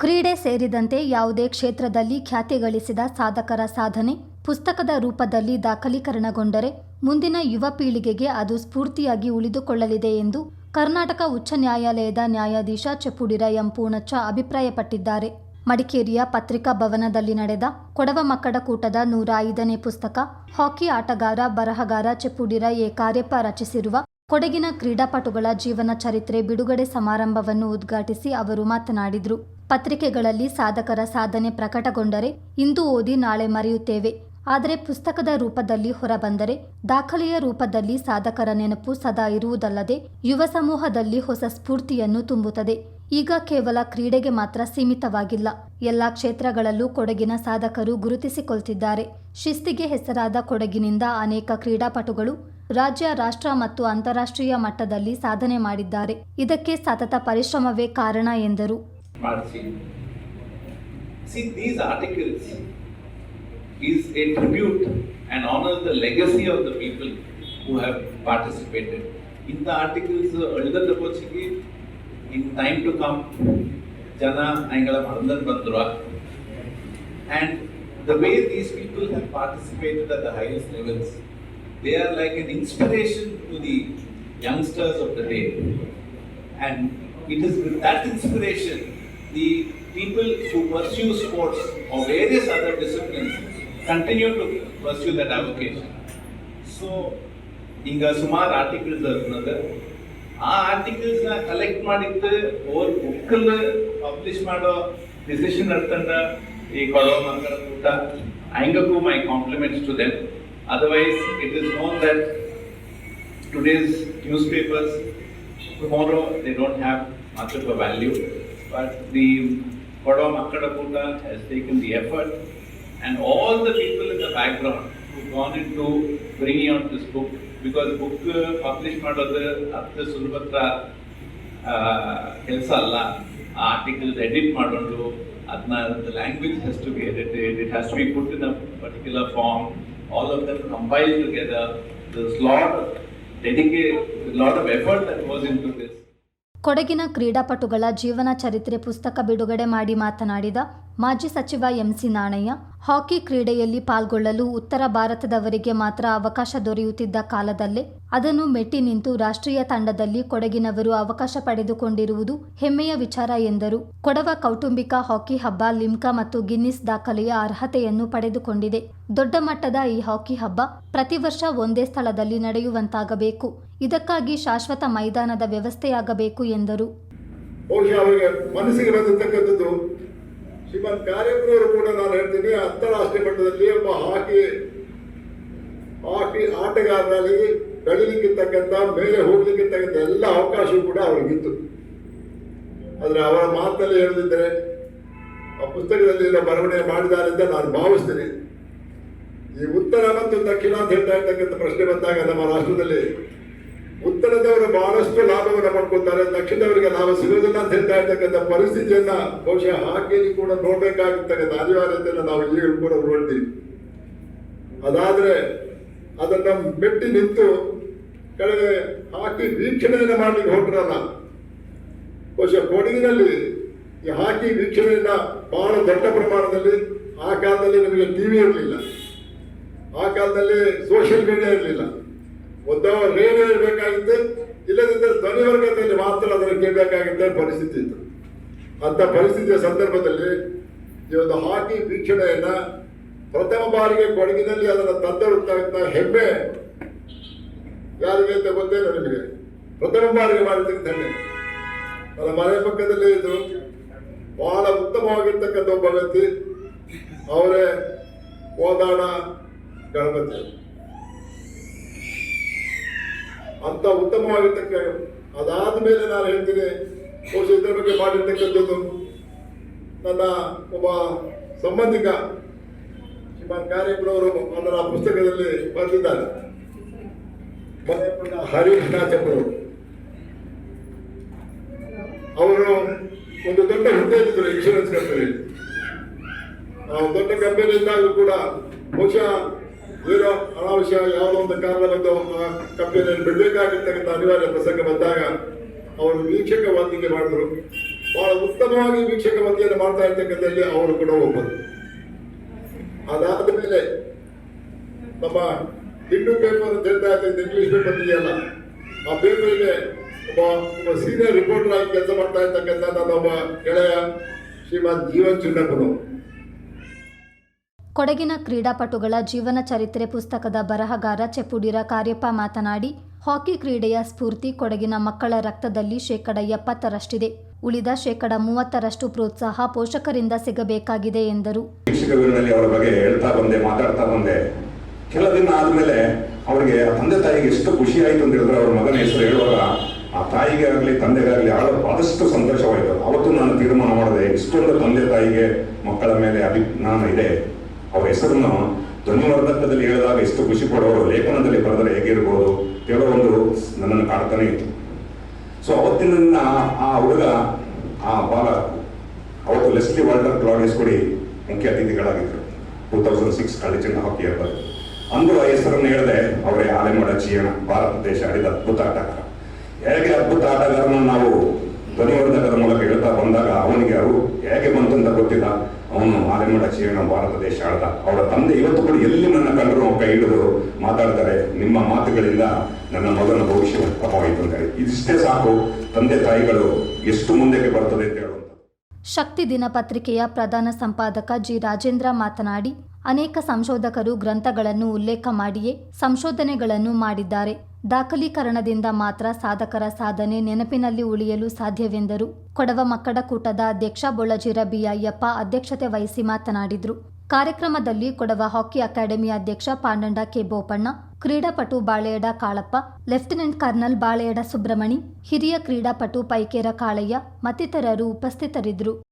ಕ್ರೀಡೆ ಸೇರಿದಂತೆ ಯಾವುದೇ ಕ್ಷೇತ್ರದಲ್ಲಿ ಖ್ಯಾತಿ ಗಳಿಸಿದ ಸಾಧಕರ ಸಾಧನೆ ಪುಸ್ತಕದ ರೂಪದಲ್ಲಿ ದಾಖಲೀಕರಣಗೊಂಡರೆ ಮುಂದಿನ ಯುವ ಪೀಳಿಗೆಗೆ ಅದು ಸ್ಫೂರ್ತಿಯಾಗಿ ಉಳಿದುಕೊಳ್ಳಲಿದೆ ಎಂದು ಕರ್ನಾಟಕ ಉಚ್ಚ ನ್ಯಾಯಾಲಯದ ನ್ಯಾಯಾಧೀಶ ಚಪುಡಿರ ಎಂ ಪೂರ್ಣಚ್ಚ ಅಭಿಪ್ರಾಯಪಟ್ಟಿದ್ದಾರೆ. ಮಡಿಕೇರಿಯ ಪತ್ರಿಕಾ ಭವನದಲ್ಲಿ ನಡೆದ ಕೊಡವ ಮಕ್ಕಳ ಕೂಟದ ನೂರ ಐದನೇ ಪುಸ್ತಕ ಹಾಕಿ ಆಟಗಾರ ಬರಹಗಾರ ಚಪುಡಿರ ಎ ಕಾರ್ಯಪ್ಪ ರಚಿಸಿರುವ ಕೊಡಗಿನ ಕ್ರೀಡಾಪಟುಗಳ ಜೀವನ ಚರಿತ್ರೆ ಬಿಡುಗಡೆ ಸಮಾರಂಭವನ್ನು ಉದ್ಘಾಟಿಸಿ ಅವರು ಮಾತನಾಡಿದರು. ಪತ್ರಿಕೆಗಳಲ್ಲಿ ಸಾಧಕರ ಸಾಧನೆ ಪ್ರಕಟಗೊಂಡರೆ ಇಂದು ಓದಿ ನಾಳೆ ಮರೆಯುತ್ತೇವೆ. ಆದರೆ ಪುಸ್ತಕದ ರೂಪದಲ್ಲಿ ಹೊರಬಂದರೆ ದಾಖಲೆಯ ರೂಪದಲ್ಲಿ ಸಾಧಕರ ನೆನಪು ಸದಾ ಇರುವುದಲ್ಲದೆ ಯುವ ಸಮೂಹದಲ್ಲಿ ಹೊಸ ಸ್ಫೂರ್ತಿಯನ್ನು ತುಂಬುತ್ತದೆ. ಈಗ ಕೇವಲ ಕ್ರೀಡೆಗೆ ಮಾತ್ರ ಸೀಮಿತವಾಗಿಲ್ಲ. ಎಲ್ಲಾ ಕ್ಷೇತ್ರಗಳಲ್ಲೂ ಕೊಡಗಿನ ಸಾಧಕರು ಗುರುತಿಸಿಕೊಳ್ತಿದ್ದಾರೆ. ಶಿಸ್ತಿಗೆ ಹೆಸರಾದ ಕೊಡಗಿನಿಂದ ಅನೇಕ ಕ್ರೀಡಾಪಟುಗಳು ರಾಜ್ಯ, ರಾಷ್ಟ್ರ ಮತ್ತು ಅಂತಾರಾಷ್ಟ್ರೀಯ ಮಟ್ಟದಲ್ಲಿ ಸಾಧನೆ ಮಾಡಿದ್ದಾರೆ. ಇದಕ್ಕೆ ಸತತ ಪರಿಶ್ರಮವೇ ಕಾರಣ ಎಂದರು. ಮಾಡಿಸಿ See, these articles is a tribute and honors the legacy of the people who have participated. ಇಂಥ articles ಅಳಿದ ಬಚ್ಚಿಗೆ in time to come ಜನ ಅಂಗಳ ಮರದಲ್ಲಿ ಬಂದ್ರು and the way these people have participated at the highest levels, they are like an inspiration to the youngsters of the day. And it is with that inspiration, the people who pursue sports or various other disciplines continue to pursue that avocation. So, ಈಗ ಸುಮಾರು articles ಇರ್ತದೆ ಆ articles ನ collect ಮಾಡಿದ್ದು or ಬುಕ್ಕಲ್ publish ಮಾಡೋ decision ನಡ್ತಂಡ ಈ ಕೊಡೋ ಮಕ್ಕಳ ಕೂಟ ಹಂಗಕ್ಕೂ my compliments to them otherwise it is known that today's newspapers, tomorrow they don't have much of a value. But the Kodo Makkadaputa has taken the effort and all the people in the background who've gone into bringing out this book because book uh, publish ಮಾಡೋದು ಅಷ್ಟು ಸುಲಭ ಕೆಲಸ ಅಲ್ಲ ಆ articles edit ಮಾಡೋದು ಅದನ್ನ the language has to be edited, it has to be put in a particular form, all of them compiled together. There's lot of dedicate, lot of effort that goes into this. ಕೊಡಗಿನ ಕ್ರೀಡಾಪಟುಗಳ ಜೀವನ ಚರಿತ್ರೆ ಪುಸ್ತಕ ಬಿಡುಗಡೆ ಮಾಡಿ ಮಾತನಾಡಿದ ಮಾಜಿ ಸಚಿವ ಎಂಸಿ ನಾಣಯ್ಯ ಹಾಕಿ ಕ್ರೀಡೆಯಲ್ಲಿ ಪಾಲ್ಗೊಳ್ಳಲು ಉತ್ತರ ಭಾರತದವರಿಗೆ ಮಾತ್ರ ಅವಕಾಶ ದೊರೆಯುತ್ತಿದ್ದ ಕಾಲದಲ್ಲೇ ಅದನ್ನು ಮೆಟ್ಟಿ ನಿಂತು ರಾಷ್ಟ್ರೀಯ ತಂಡದಲ್ಲಿ ಕೊಡಗಿನವರು ಅವಕಾಶ ಪಡೆದುಕೊಂಡಿರುವುದು ಹೆಮ್ಮೆಯ ವಿಚಾರ ಎಂದರು. ಕೊಡವ ಕೌಟುಂಬಿಕ ಹಾಕಿ ಹಬ್ಬ, ಲಿಮ್ಕಾ ಮತ್ತು ಗಿನ್ನಿಸ್ ದಾಖಲೆಯ ಅರ್ಹತೆಯನ್ನು ಪಡೆದುಕೊಂಡಿದೆ. ದೊಡ್ಡ ಮಟ್ಟದ ಈ ಹಾಕಿ ಹಬ್ಬ ಪ್ರತಿ ವರ್ಷ ಒಂದೇ ಸ್ಥಳದಲ್ಲಿ ನಡೆಯುವಂತಾಗಬೇಕು. ಇದಕ್ಕಾಗಿ ಶಾಶ್ವತ ಮೈದಾನದ ವ್ಯವಸ್ಥೆಯಾಗಬೇಕು ಎಂದರು. ಮನಸ್ಸಿಗೆ ಶ್ರೀಮಂತ್ ಕೂಡ ನಾನು ಹೇಳ್ತೀನಿ ಅಂತಾರಾಷ್ಟ್ರೀಯ ಮಟ್ಟದಲ್ಲಿ ಒಬ್ಬ ಹಾಕಿ ಹಾಕಿ ಆಟಗಾರರಲ್ಲಿ ಬೆಳಿಲಿಕ್ಕಿರ್ತಕ್ಕಂಥ, ಮೇಲೆ ಹೋಗ್ಲಿಕ್ಕಿರ್ತಕ್ಕಂಥ ಎಲ್ಲ ಅವಕಾಶವೂ ಕೂಡ ಅವರಿಗಿತ್ತು. ಆದರೆ ಅವರ ಮಾತಲ್ಲಿ ಹೇಳದಿದ್ದರೆ ಆ ಪುಸ್ತಕದಲ್ಲಿ ಬರವಣಿಗೆ ಮಾಡಿದ್ದಾರೆ ಅಂತ ನಾನು ಭಾವಿಸ್ತೇನೆ. ಈ ಉತ್ತರ ಮತ್ತು ದಕ್ಷಿಣ ಅಂತ ಹೇಳ್ತಾ ಇರ್ತಕ್ಕಂಥ ಪ್ರಶ್ನೆ ಬಂದಾಗ ನಮ್ಮ ರಾಷ್ಟ್ರದಲ್ಲಿ ಉತ್ತರದವರು ಬಹಳಷ್ಟು ಲಾಭವನ್ನು ಪಡ್ಕೊಳ್ತಾರೆ ದಕ್ಷಿಣದವರಿಗೆ ಲಾಭ ಸಿಗೋದಿಲ್ಲ ಅಂತ ಹೇಳ್ತಾ ಇರ್ತಕ್ಕಂಥ ಪರಿಸ್ಥಿತಿಯನ್ನ ಬಹುಶಃ ಹಾಕಿಯಲ್ಲಿ ಕೂಡ ನೋಡ್ಬೇಕಾಗಿರ್ತಕ್ಕಂಥ ಅನಿವಾರ್ಯತೆಯನ್ನು ನಾವು ಈಗ ಕೂಡ ನೋಡ್ತೀವಿ ಅದಾದ್ರೆ ಅದನ್ನ ಮೆಟ್ಟಿ ನಿಂತು ಕೆಳಗೆ ಹಾಕಿ ವೀಕ್ಷಣೆಯನ್ನು ಮಾಡ್ಲಿಕ್ಕೆ ಹೊರಟ್ರಲ್ಲ. ಬಹುಶಃ ಕೊಡಗಿನಲ್ಲಿ ಈ ಹಾಕಿ ವೀಕ್ಷಣೆಯನ್ನ ಬಹಳ ದೊಡ್ಡ ಪ್ರಮಾಣದಲ್ಲಿ ಆ ಕಾಲದಲ್ಲಿ ನಮಗೆ ಟಿವಿ ಇರಲಿಲ್ಲ. ಆ ಕಾಲದಲ್ಲಿ ಸೋಷಿಯಲ್ ಮೀಡಿಯಾ ಇರಲಿಲ್ಲ. ಒಂದು ರೇಡಿಯೋ ಇರಬೇಕಾಗಿತ್ತು ಇಲ್ಲದಿದ್ದರೆ ಧ್ವನಿವರ್ಗದಲ್ಲಿ ಮಾತ್ರ ಅದನ್ನು ಕೇಳಬೇಕಾಗಿದ್ದ ಪರಿಸ್ಥಿತಿ ಇತ್ತು. ಅಂತ ಪರಿಸ್ಥಿತಿಯ ಸಂದರ್ಭದಲ್ಲಿ ಈ ಒಂದು ಹಾಕಿ ವೀಕ್ಷಣೆಯನ್ನು ಪ್ರಥಮ ಬಾರಿಗೆ ಕೊಡಗಿನಲ್ಲಿ ಅದನ್ನು ತಂದರುತ್ತ ಹೆಮ್ಮೆ ಯಾರಿಗೆ ಅಂತ ಗೊತ್ತೇನೋ ನಿಮಗೆ? ಪ್ರಥಮ ಬಾರಿಗೆ ಮಾಡಿದ್ದಕ್ಕೆ ಹೆಮ್ಮೆ ನನ್ನ ಮನೆ ಪಕ್ಕದಲ್ಲಿ ಇದು ಬಹಳ ಉತ್ತಮವಾಗಿರ್ತಕ್ಕಂಥ ಒಬ್ಬ ವ್ಯಕ್ತಿ. ಅವರೇ ಓದಾಣ ಗಣಪತಿ. ಅಂತ ಉತ್ತಮವಾಗಿರ್ತಕ್ಕ ಅದಾದ ಮೇಲೆ ನಾನು ಹೇಳ್ತೀನಿ, ಬಹುಶಃ ಇದರ ಬಗ್ಗೆ ಮಾಡಿರ್ತಕ್ಕಂಥದ್ದು ನನ್ನ ಒಬ್ಬ ಸಂಬಂಧಿಕ ಶ್ರೀಮಾನ್ ಕಾರ್ಯಕ್ರಮರು ಅದರ ಪುಸ್ತಕದಲ್ಲಿ ಬರೆದಿದ್ದಾರೆ. ನಾಚಪ್ಪರು ಅವರು. ಒಂದು ದೊಡ್ಡ ಹುದ್ದೆ ಇದ್ದರು ಇನ್ಶೂರೆನ್ಸ್ ಕಂಪನಿಯಲ್ಲಿ ದೊಡ್ಡ ಕಂಪನಿ ಇದ್ದಾಗಲೂ ಕೂಡ ಬಹುಶಃ ಏನೋ ಅನಾವಶ್ಯ ಯಾವುದೋ ಒಂದು ಕಾರಣದಿಂದ ಒಂದು ಕಂಪನಿಯನ್ನು ಬಿಡಬೇಕಾಗಿರ್ತಕ್ಕಂಥ ಅನಿವಾರ್ಯ ಪ್ರಸಂಗ ಬಂದಾಗ ಅವರು ವೀಕ್ಷಕ ವಂದಿಕೆ ಮಾಡಿದ್ರು. ಬಹಳ ಉತ್ತಮವಾಗಿ ವೀಕ್ಷಕ ವಂದಿಯನ್ನು ಮಾಡ್ತಾ ಇರ್ತಕ್ಕಂಥಲ್ಲಿ ಅವರು ಕೂಡ ಒಬ್ಬರು. ಅದಾದ ಮೇಲೆ ನಮ್ಮ ಹಿಂದೂ ಪೇಪರ್ ಅಂತ ಇದ್ದ ಇಂಗ್ಲಿಷ್ ಪೇಪರ್ ಇದೆಯಲ್ಲ ಆ ಪೇಪರ್ಗೆ ಒಬ್ಬ ಒಬ್ಬ ಸೀನಿಯರ್ ರಿಪೋರ್ಟರ್ ಆಗಿ ಕೆಲಸ ಮಾಡ್ತಾ ಇರ್ತಕ್ಕಂಥ ನನ್ನ ಒಬ್ಬ ಗೆಳೆಯ ಶ್ರೀಮಾನ್ ಜೀವನ್ ಚಿನ್ನಪ್ಪನು ಕೊಡಗಿನ ಕ್ರೀಡಾಪಟುಗಳ ಜೀವನ ಚರಿತ್ರೆ ಪುಸ್ತಕದ ಬರಹಗಾರ ಚೆಪ್ಪುಡಿರ ಕಾರ್ಯಪ್ಪ ಮಾತನಾಡಿ, ಹಾಕಿ ಕ್ರೀಡೆಯ ಸ್ಫೂರ್ತಿ ಕೊಡಗಿನ ಮಕ್ಕಳ ರಕ್ತದಲ್ಲಿ ಶೇಕಡ ಎಪ್ಪತ್ತರಷ್ಟಿದೆ. ಉಳಿದ ಶೇಕಡ ಮೂವತ್ತರಷ್ಟು ಪ್ರೋತ್ಸಾಹ ಪೋಷಕರಿಂದ ಸಿಗಬೇಕಾಗಿದೆ ಎಂದರು. ಅವರ ಬಗ್ಗೆ ಬಂದೆ ಬಂದೆ. ಕೆಲ ದಿನ ಆದ್ಮೇಲೆ ಅವರಿಗೆ ತಂದೆ ತಾಯಿಗೆ ಎಷ್ಟು ಖುಷಿ ಆಯ್ತು ಅಂತ ಹೇಳಿದ್ರೆ ಅವ್ರ ಮಗನ ಹೆಸರು ಹೇಳುವಾಗ, ಆ ತಾಯಿಗೆ ಆಗಲಿ, ತಂದೆಗಾಗಲಿ ಆಳ ಆದಷ್ಟು ಸಂತೋಷವಾಯಿತು. ಅವತ್ತು ನಾನು ತೀರ್ಮಾನ ಮಾಡಿದೆ, ಇಷ್ಟೊಂದು ತಂದೆ ತಾಯಿಗೆ ಮಕ್ಕಳ ಮೇಲೆ ಅಭಿಜ್ಞಾನ ಇದೆ. ಅವರ ಹೆಸರನ್ನು ಧ್ವನಿವರ್ಧಕದಲ್ಲಿ ಹೇಳಿದಾಗ ಎಷ್ಟು ಖುಷಿ ಪಡೋರು ಲೇಖನದಲ್ಲಿ ಬರೆದರೆ ಹೇಗಿರ್ಬೋದು ಒಂದು ನನ್ನನ್ನು ಕಾಡ್ತಾನೆ ಇತ್ತು. ಸೊ ಅವತ್ತಿನ ಆ ಹುಡುಗ, ಆ ಬಾಲ, ಅವತ್ತು ಲೆಸ್ಲಿ ವಾಲ್ಟರ್ ಕ್ಲಾಡಿಯಸ್ ಕೊಡಿ ಮುಖ್ಯ ಅತಿಥಿಗಳಾಗಿದ್ದರು ಟೂ ತೌಸಂಡ್ ಸಿಕ್ಸ್ ಕಾಲೇಜಿನ ಹಾಕಿ ಇರ್ಬೋದು ಅಂದು ಆ ಹೆಸರನ್ನು ಹೇಳಿದೆ, ಅವರೇ ಆಲೆಮಡ ಜೀವನ ಭಾರತ ದೇಶ ಆಡಿದ ಅದ್ಭುತ ಆಟಗಾರ. ಹೇಗೆ ಅದ್ಭುತ ಆಟಗಾರನ ನಾವು ಧ್ವನಿವರ್ಧಕದ ಮೂಲಕ ಹೇಳ್ತಾ ಬಂದಾಗ ಅವನಿಗೆ ಅವರು ಹೇಗೆ ಬಂತು ಅಂತ ಗೊತ್ತಿಲ್ಲ. ಅವನು ಆಲೆಮಡ ಜೀವನ ಭಾರತ ದೇಶ ಆಳ್ದ. ಅವರ ತಂದೆ ಇವತ್ತು ಕೂಡ ಎಲ್ಲಿ ನನ್ನ ಕಂಡರು ಕೈ ಹಿಡಿದು ಮಾತಾಡ್ತಾರೆ, ನಿಮ್ಮ ಮಾತುಗಳಿಂದ ನನ್ನ ಮಗನ ಭವಿಷ್ಯ ಉತ್ತಮವಾಯಿತು ಅಂತ ಇದಿಷ್ಟೇ ಸಾಕು, ತಂದೆ ತಾಯಿಗಳು ಎಷ್ಟು ಮುಂದಕ್ಕೆ ಬರ್ತದೆ ಅಂತ ಹೇಳುವಂತ ಶಕ್ತಿ ದಿನಪತ್ರಿಕೆಯ ಪ್ರಧಾನ ಸಂಪಾದಕ ಜಿ. ರಾಜೇಂದ್ರ ಮಾತನಾಡಿ ಅನೇಕ ಸಂಶೋಧಕರು ಗ್ರಂಥಗಳನ್ನು ಉಲ್ಲೇಖ ಮಾಡಿಯೇ ಸಂಶೋಧನೆಗಳನ್ನು ಮಾಡಿದ್ದಾರೆ. ದಾಖಲೀಕರಣದಿಂದ ಮಾತ್ರ ಸಾಧಕರ ಸಾಧನೆ ನೆನಪಿನಲ್ಲಿ ಉಳಿಯಲು ಸಾಧ್ಯವೆಂದರು. ಕೊಡವ ಮಕ್ಕಳ ಕೂಟದ ಅಧ್ಯಕ್ಷ ಬೊಳಜಿರ ಬಿ ಅಯ್ಯಪ್ಪ ಅಧ್ಯಕ್ಷತೆ ವಹಿಸಿ ಮಾತನಾಡಿದರು. ಕಾರ್ಯಕ್ರಮದಲ್ಲಿ ಕೊಡವ ಹಾಕಿ ಅಕಾಡೆಮಿ ಅಧ್ಯಕ್ಷ ಪಾಂಡಂಡ ಕೆ. ಬೋಪಣ್ಣ, ಕ್ರೀಡಾಪಟು ಬಾಳೆಯಡ ಕಾಳಪ್ಪ, ಲೆಫ್ಟಿನೆಂಟ್ ಕರ್ನಲ್ ಬಾಳೆಯಡ ಸುಬ್ರಮಣಿ, ಹಿರಿಯ ಕ್ರೀಡಾಪಟು ಪೈಕೇರ ಕಾಳಯ್ಯ ಮತ್ತಿತರರು ಉಪಸ್ಥಿತರಿದ್ದರು.